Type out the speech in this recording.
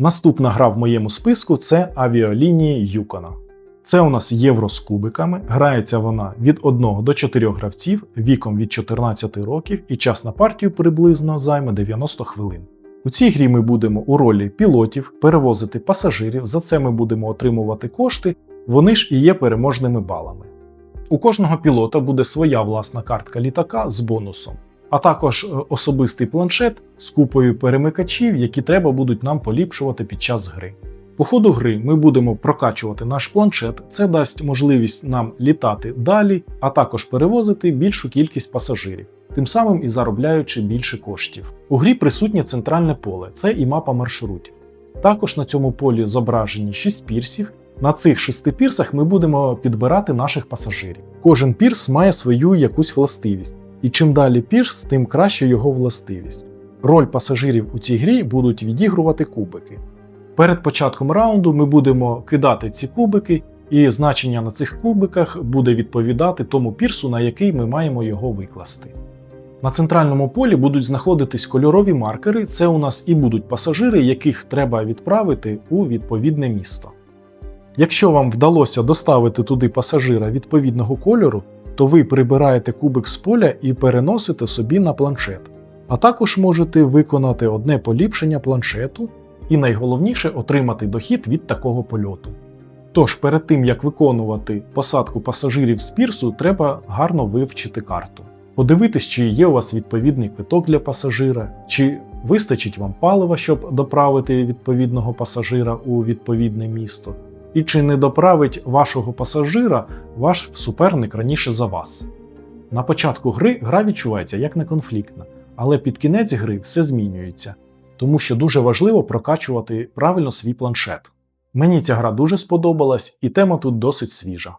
Наступна гра в моєму списку це авіалінії Юкона. Це у нас євро з кубиками. Грається вона від 1 до 4 гравців віком від 14 років, і час на партію приблизно займе 90 хвилин. У цій грі ми будемо у ролі пілотів перевозити пасажирів. За це ми будемо отримувати кошти. Вони ж і є переможними балами. У кожного пілота буде своя власна картка літака з бонусом, а також е, особистий планшет з купою перемикачів, які треба будуть нам поліпшувати під час гри. По ходу гри ми будемо прокачувати наш планшет. Це дасть можливість нам літати далі, а також перевозити більшу кількість пасажирів, тим самим і заробляючи більше коштів. У грі присутнє центральне поле, це і мапа маршрутів. Також на цьому полі зображені 6 пірсів. На цих шести пірсах ми будемо підбирати наших пасажирів. Кожен пірс має свою якусь властивість, і чим далі пірс, тим краще його властивість. Роль пасажирів у цій грі будуть відігрувати кубики. Перед початком раунду ми будемо кидати ці кубики, і значення на цих кубиках буде відповідати тому пірсу, на який ми маємо його викласти. На центральному полі будуть знаходитись кольорові маркери. Це у нас і будуть пасажири, яких треба відправити у відповідне місто. Якщо вам вдалося доставити туди пасажира відповідного кольору, то ви прибираєте кубик з поля і переносите собі на планшет. А також можете виконати одне поліпшення планшету і найголовніше отримати дохід від такого польоту. Тож перед тим як виконувати посадку пасажирів з пірсу, треба гарно вивчити карту. Подивитись, чи є у вас відповідний квиток для пасажира, чи вистачить вам палива, щоб доправити відповідного пасажира у відповідне місто, і чи не доправить вашого пасажира ваш суперник раніше за вас. На початку гри гра відчувається як неконфліктна, але під кінець гри все змінюється, тому що дуже важливо прокачувати правильно свій планшет. Мені ця гра дуже сподобалась, і тема тут досить свіжа.